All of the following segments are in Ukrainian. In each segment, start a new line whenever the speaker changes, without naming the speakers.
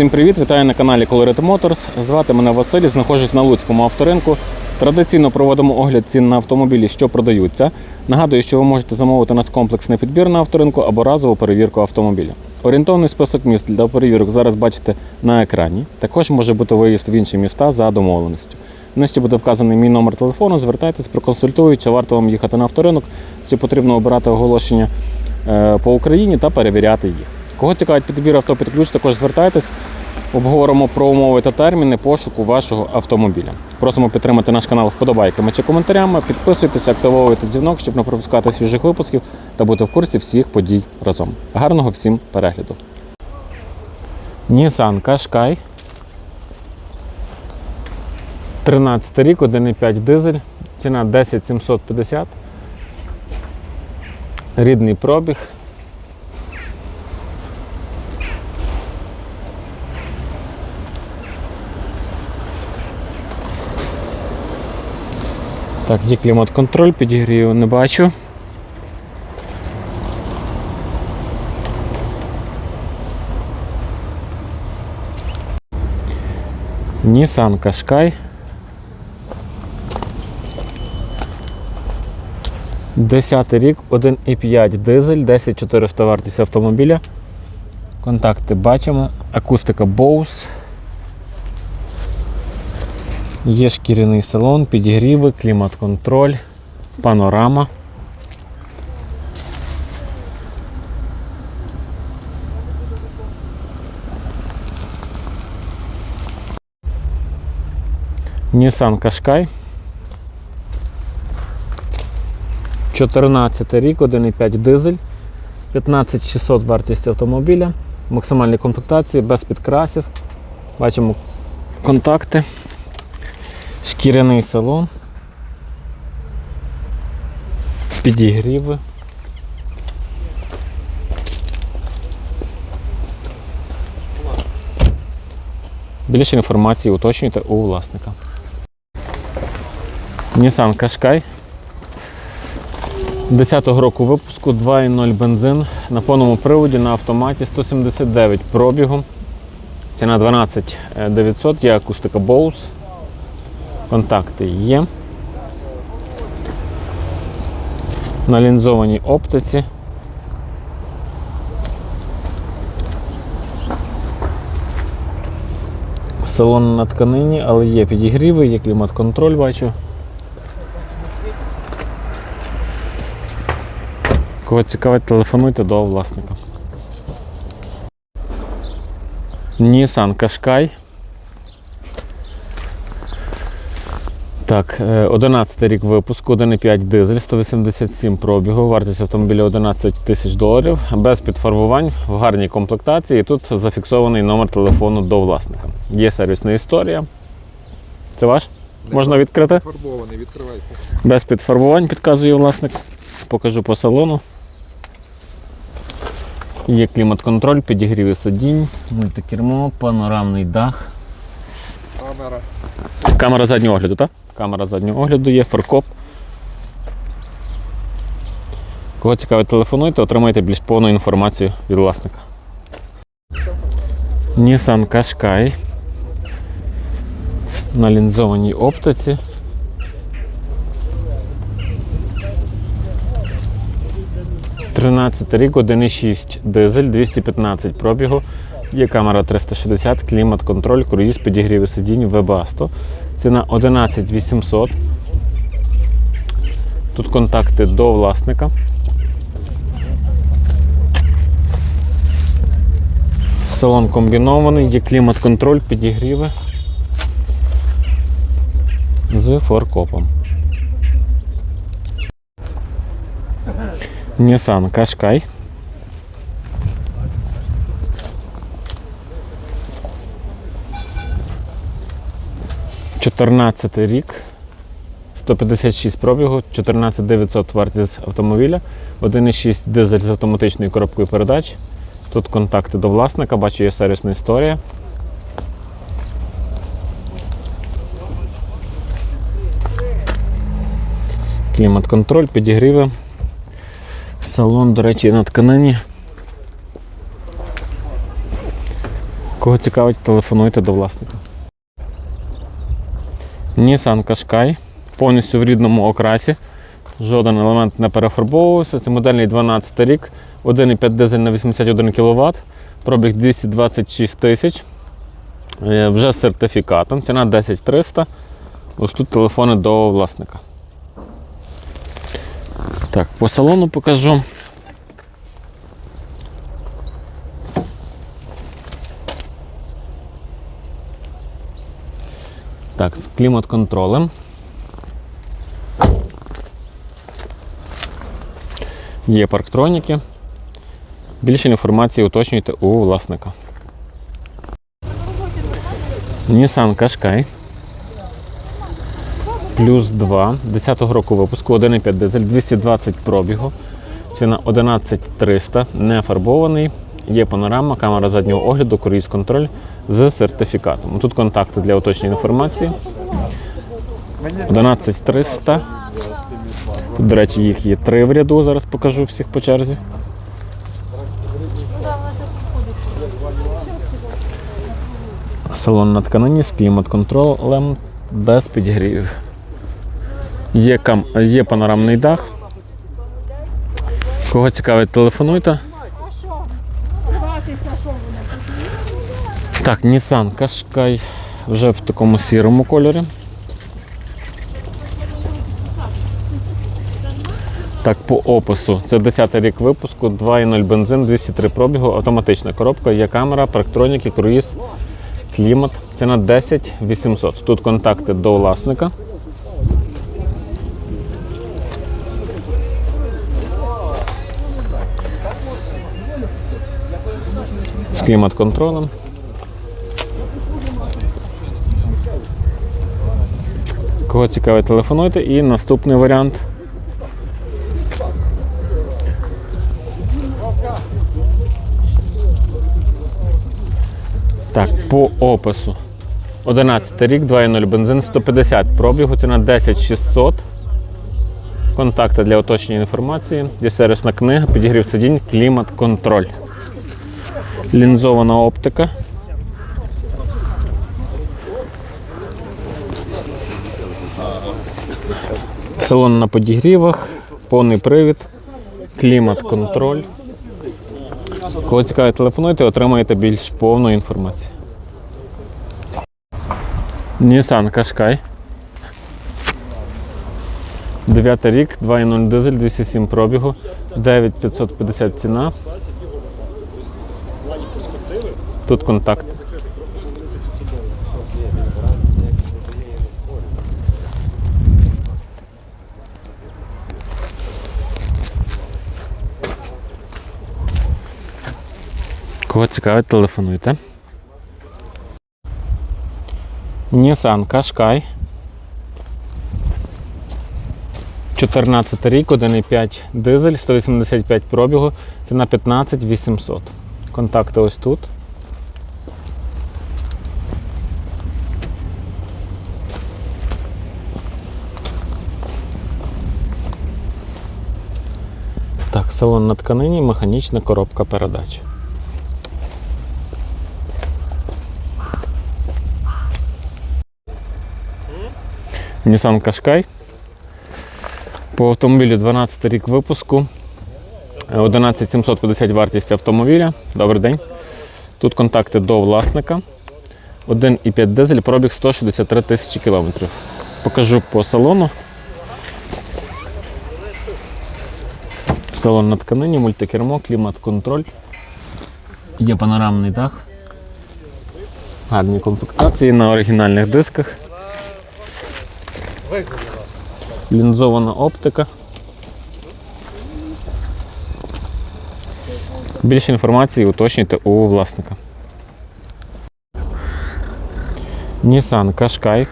Всім привіт! Вітаю на каналі Colorit Motors. Звати мене Василь, знаходжусь на Луцькому авторинку. Традиційно проводимо огляд цін на автомобілі, що продаються. Нагадую, що ви можете замовити нас комплексний підбір на авторинку або разову перевірку автомобіля. Орієнтовний список міст для перевірок зараз бачите на екрані. Також може бути виїзд в інші міста за домовленістю. Нижче буде вказаний мій номер телефону. Звертайтесь, проконсультують, чи варто вам їхати на авторинок, чи потрібно обирати оголошення е, по Україні та перевіряти їх. Кого цікавить підбір авто під ключ, також звертайтесь. Обговоримо про умови та терміни пошуку вашого автомобіля. Просимо підтримати наш канал вподобайками чи коментарями. Підписуйтесь, активовуйте дзвінок, щоб не пропускати свіжих випусків та бути в курсі всіх подій разом. Гарного всім перегляду. Nissan Qashqai. 13 рік, 1,5 дизель. Ціна 10 750. Рідний пробіг. Так, є клімат-контроль, підігрію не бачу. Nissan Qashqai. 10 рік, 1,5 дизель, 10400 вартість автомобіля. Контакти бачимо. Акустика Bose. Є шкіряний салон, підігріви, клімат-контроль, панорама. Nissan Qashqai. 14 рік, 1,5 дизель, 15600 вартість автомобіля, максимальні комплектації, без підкрасів. Бачимо контакти. Шкіряний салон. Підігріви. Більше інформації уточнюйте у власника. Nissan Qashqai. 10-го року випуску 2.0 бензин на повному приводі на автоматі 179 пробігу. Ціна 12 900, є акустика Bose. Контакти є. На лінзованій оптиці. Салон на тканині, але є підігріви, є клімат-контроль, бачу. Кого цікавить, телефонуйте до власника. Nissan Qashqai. Так, е, 11 рік випуску, 1,5 дизель, 187 пробігу, вартість автомобіля 11 тисяч доларів, без підфарбувань, в гарній комплектації. І тут зафіксований номер телефону до власника. Є сервісна історія. Це ваш? Можна відкрити?
Фарбований, відкривайте.
Без підфарбувань підказує власник. Покажу по салону. Є клімат-контроль, підігріви сидінь, мультикермо, панорамний дах.
Камера.
Камера заднього огляду, так? Камера заднього огляду є, фаркоп. Кого цікавить, телефонуйте, отримайте більш повну інформацію від власника. Nissan Qashqai. На лінзованій оптиці. Тринадцятий рік, 1,6 дизель, 215 пробігу. Є камера 360, клімат, контроль, круїз, підігріви сидінь, Webasto. Ціна 11 800. Тут контакти до власника. Салон комбінований, є клімат-контроль, підігріви з форкопом. Nissan Qashqai. Чотирнадцятий рік. 156 пробігу, 14 900 вартість автомобіля, 1,6 дизель з автоматичною коробкою передач. Тут контакти до власника, бачу, є сервісна історія. Клімат-контроль, підігріви. Салон, до речі, на тканині. Кого цікавить, телефонуйте до власника. Nissan Qashqai повністю в рідному окрасі. Жоден елемент не перефарбовувався. Це модельний 12 рік, 1,5 дизель на 81 кВт, пробіг 226 тисяч. Е, Вже з сертифікатом. Ціна 10 300. Ось тут телефони до власника. Так, по салону покажу. Так, з клімат-контролем. Є парктроніки. Більше інформації уточнюйте у власника. Nissan Qashqai. Плюс 2. 10-го року випуску 1,5 дизель, 220 пробігу. Ціна 11300, не фарбований. Є панорама, камера заднього огляду, круїз контроль з сертифікатом. Тут контакти для уточнення інформації. 11300. Тут, до речі, їх є три в ряду. Зараз покажу всіх по черзі. Салон на тканині з клімат-контролем без підігрівів. Є, кам... є панорамний дах. Кого цікавить, телефонуйте.
А що? Гратися, що вони?
Так, Nissan Qashqai вже в такому сірому кольорі. Так, по опису. Це 10 й рік випуску, 2.0 бензин, 203 пробігу, автоматична коробка, є камера, парктроніки, круїз, клімат. Ціна 10 800. Тут контакти до власника. З клімат-контролем. Кого цікавить, телефонуйте. І наступний варіант. Так, по опису. 11 рік, 2.0 бензин, 150 пробігу, ціна 10600. Контакти для уточнення інформації. Є книга, підігрів сидінь, клімат, контроль. Лінзована оптика. Салон на подігрівах, повний привід, клімат-контроль. Кого цікавить, телефонуйте, отримаєте більш повну інформацію. Nissan Qashqai. 9 рік, 2.0 дизель, 207 пробігу, 9550 ціна. Тут контакт. Кого цікавить, телефонуйте. Nissan Qashqai. 14 рік, 1,5 дизель, 185 пробігу, ціна 15 800. Контакти ось тут. Так, салон на тканині, механічна коробка передач. Nissan Qashqai. По автомобілю 12 рік випуску. 11 750 вартість автомобіля. Добрий день. Тут контакти до власника. 1,5 дизель, пробіг 163 тисячі кілометрів. Покажу по салону. Салон на тканині, мультикермо, клімат-контроль. Є панорамний дах. Гарні комплектації на оригінальних дисках. Лінзована оптика. Більше інформації уточнюйте у власника. Nissan Qashqai.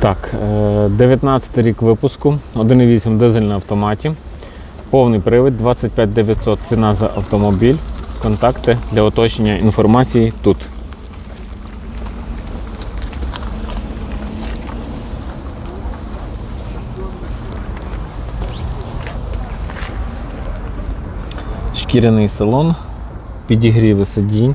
Так, е, 19 рік випуску, 1,8 дизель на автоматі. Повний привід 25 900 ціна за автомобіль. Контакти для оточення інформації тут. Шкіряний салон, підігріви сидінь.